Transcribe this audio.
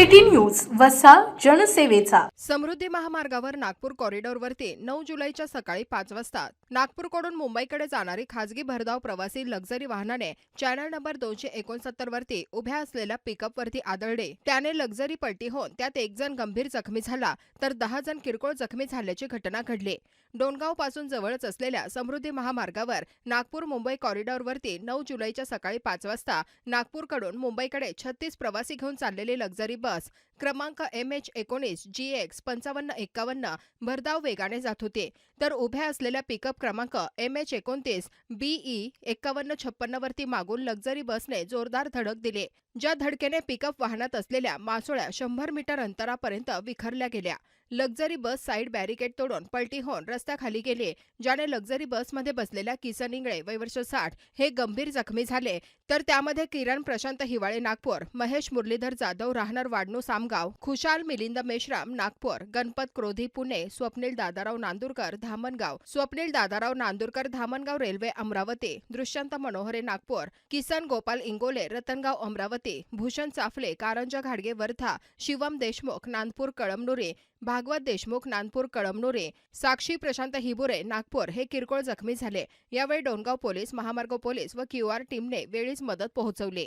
City news वसा जनसेवेचा. समृद्धी महामार्गावर नागपूर कॉरिडॉरवरती नऊ जुलैच्या सकाळी पाच वाजता नागपूरकडून मुंबईकडे जाणारी खासगी भरधाव प्रवासी लक्झरी वाहनाने चॅनल नंबर दोनशे एकोणसत्तर वरती उभ्या असलेल्या पिकअप वरती आदळले. त्याने लक्झरी पलटी होऊन त्यात एक जण गंभीर जखमी झाला तर दहा जण किरकोळ जखमी झाल्याची घटना घडली. डोणगावपासून जवळच असलेल्या समृद्धी महामार्गावर नागपूर मुंबई कॉरिडॉरवरती नऊ जुलैच्या सकाळी पाच वाजता नागपूरकडून मुंबईकडे छत्तीस प्रवासी घेऊन चाललेली लक्झरी बस क्रमांक एम एच एकोणीस जी एक्स पंचावन्न एक्कावन्न भरधाव वेगाने जात होते. तर उभ्या असलेल्या पिकअप क्रमांक एम एच एकोणतीस बीई एक्कावन्न छप्पन्न वरती मागून लक्झरी बसने जोरदार धडक दिली ज्या धडकेने पिकअप वाहनात असलेल्या मासोळ्या शंभर मीटर अंतरापर्यंत विखरल्या गेल्या. लक्झरी बस साईड बॅरिकेड तोडून पलटी होऊन रस्त्याखाली गेली ज्याने लक्झरी बसमध्ये बसलेल्या किसन इंगळे वैवर्ष साठ हे गंभीर जखमी झाले. तर त्यामध्ये किरण प्रशांत हिवाळे नागपूर महेश मुरलीधर जाधव राहणार वाडणू सामगाव खुशाल मिलिंद मेश्राम नागपूर गणपत क्रोधी पुणे स्वप्नील दादाराव नांदुरकर धामणगाव स्वप्नील दादाराव नांदूरकर धामणगाव रेल्वे अमरावती दृष्यंत मनोहरे नागपूर किसन गोपाल इंगोले रतनगाव अमरावती भूषण चाफले कारंजा घाडगे वर्धा शिवम देशमुख नांदपूर कळमनुरी भागवत देशमुख नानपूर कळमनुरे साक्षी प्रशांत हिबुरे नागपूर हे किरकोळ जखमी झाले. यावेळी डोनगाव पोलीस महामार्ग पोलीस व क्यू आर टीमने वेळीच मदत पोहोचवली.